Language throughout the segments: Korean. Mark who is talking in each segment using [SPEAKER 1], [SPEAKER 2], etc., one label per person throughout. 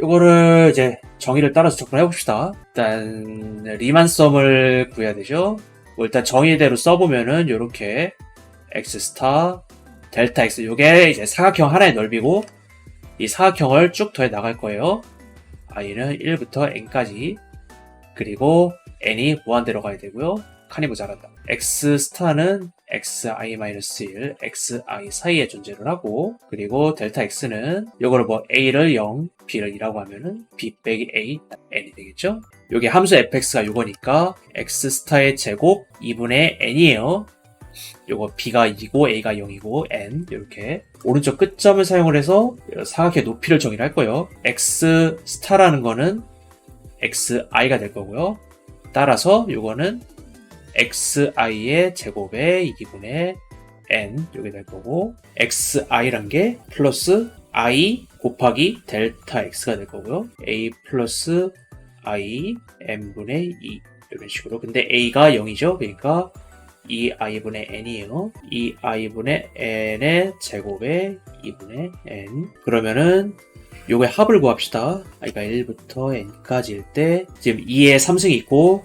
[SPEAKER 1] 이거를 이제 정의를 따라서 접근해 봅시다. 일단 리만썸을 구해야 되죠. 뭐 일단 정의대로 써보면은 이렇게 x 스타 델타 x 요게 이제 사각형 하나의 넓이고 이 사각형을 쭉 더해 나갈 거예요. i는 1부터 n까지 그리고 n이 무한대로 가야 되고요. 칸이 모자란다. x 스타는 xi-1, xi 사이에 존재를 하고 그리고 델타 x는 요거를 뭐 a를 0, b를 2라고 하면은 b 빼기 a, n이 되겠죠? 요게 함수 fx가 요거니까 x 스타의 제곱 2분의 n이에요. 요거 b가 2고 a가 0이고 n 이렇게 오른쪽 끝점을 사용을 해서 사각의 높이를 정의를 할 거예요. x 스타라는 거는 xi가 될 거고요. 따라서 요거는 xi의 제곱에 2분의 n 이렇게 될 거고 xi란 게 플러스 i 곱하기 델타 x가 될 거고요. a 플러스 i n분의 2 이런 식으로 근데 a가 0이죠. 그러니까 2i분의 n이에요. 2i분의 n의 제곱에 2분의 n 그러면은 요거의 합을 구합시다. i가 1부터 n까지일 때 지금 2에 3승이 있고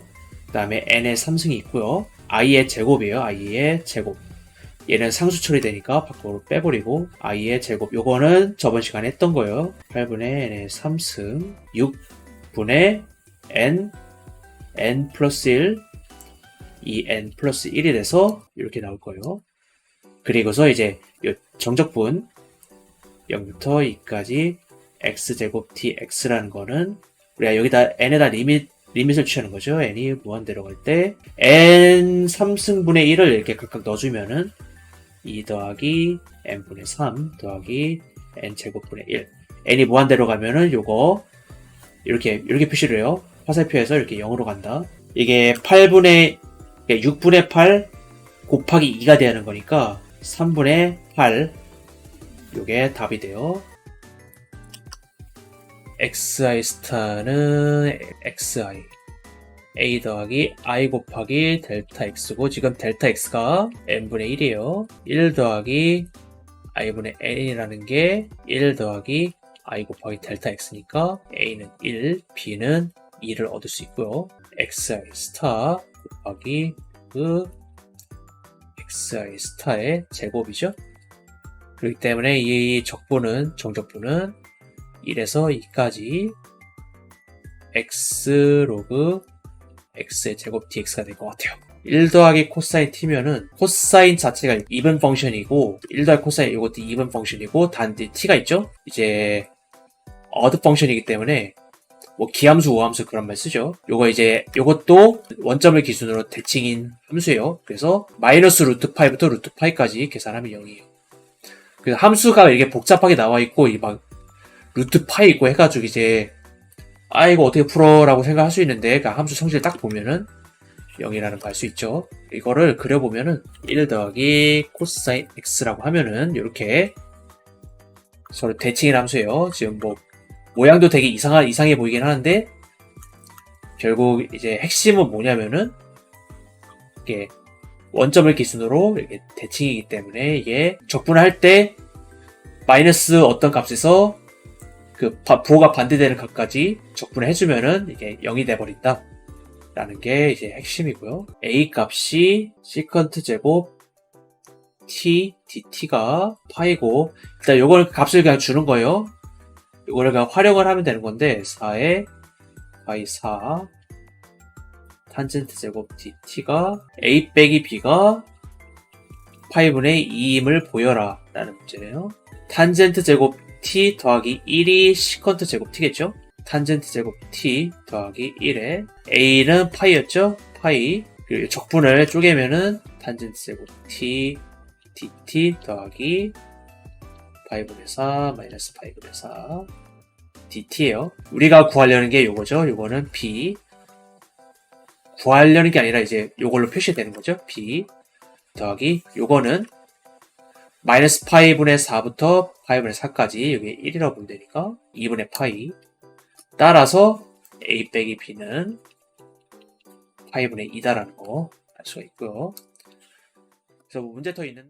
[SPEAKER 1] 그 다음에 n의 3승이 있고요. i의 제곱이에요. i의 제곱. 얘는 상수 처리되니까 밖으로 빼버리고 i의 제곱. 요거는 저번 시간에 했던 거예요. 8분의 n의 3승 6분의 n n 플러스 1 이 n 플러스 1이 돼서 이렇게 나올 거예요. 그리고서 이제 요 정적분 0부터 2까지 x제곱 dx라는 거는 우리가 여기다 n에다 리밋 리밋을 취하는 거죠. n이 무한대로 갈 때 n 3승분의 1을 이렇게 각각 넣어주면은 2 더하기 n분의 3 더하기 n 제곱분의 1 n이 무한대로 가면은 요거 이렇게 이렇게 표시를 해요. 화살표에서 이렇게 0으로 간다. 이게 8분의 6분의 8 곱하기 2가 되는 거니까 3분의 8 요게 답이 돼요. Xi 스타는 xi a 더하기 i 곱하기 델타 x고 지금 델타 x가 n분의 1이에요. 1 더하기 i분의 n이라는 게 1 더하기 i 곱하기 델타 x니까 a는 1, b는 2를 얻을 수 있고요. xi 스타 곱하기 그 xi 스타의 제곱이죠. 그렇기 때문에 이 적분은 정적분은 1에서 2까지 x 로그 x의 제곱 dx가 될 것 같아요. 1 더하기 코사인 t면은 코사인 자체가 이븐 펑션이고 1 더하기 코사인 이것도 이븐 펑션이고 단지 t가 있죠? 이제 어드 펑션이기 때문에 뭐 기함수, 우함수 그런 말 쓰죠. 요거 이제 요것도 원점을 기준으로 대칭인 함수예요. 그래서 마이너스 루트 파이부터 루트 파이까지 계산하면 0이에요. 그래서 함수가 이렇게 복잡하게 나와 있고 이 막 루트 파이 있고 해가지고 이제 아 이거 어떻게 풀어라고 생각할 수 있는데 그 함수 성질 딱 보면은 0이라는 거 알 수 있죠. 이거를 그려보면은 1 더하기 코사인 x라고 하면은 이렇게 서로 대칭인 함수예요. 지금 뭐 모양도 되게 이상한 이상해 보이긴 하는데 결국 이제 핵심은 뭐냐면은 이게 원점을 기준으로 이렇게 대칭이기 때문에 이게 적분할 때 마이너스 어떤 값에서 그 바- 부호가 반대되는 값까지 적분을 해주면은 이게 0이 돼버린다. 라는 게 이제 핵심이고요. a 값이 시컨트 제곱 t dt가 파이고 일단 요걸 값을 그냥 주는 거예요. 이거를 그냥 활용을 하면 되는 건데 4에 y 4 탄젠트 제곱 dt가 a 빼기 b가 8분의 2임을 보여라 라는 문제네요. 탄젠트 제곱 t 더하기 1이 시컨트 제곱 t겠죠? 탄젠트 제곱 t 더하기 1에 a는 파이였죠? 파이 그리고 적분을 쪼개면은 탄젠트 제곱 t dt 더하기 5분의 4 마이너스 5분의 4 dt예요. 우리가 구하려는 게 요거죠. 요거는 b 구하려는 게 아니라 이제 요걸로 표시되는 거죠. b 더하기 요거는 마이너스 파이분의 4부터 파이분의 4까지 여기 1이라고 보면 되니까 2분의 파이 따라서 a 빼기 b는 파이분의 2다라는 거 알 수가 있고요. 그래서 뭐 문제 더 있는데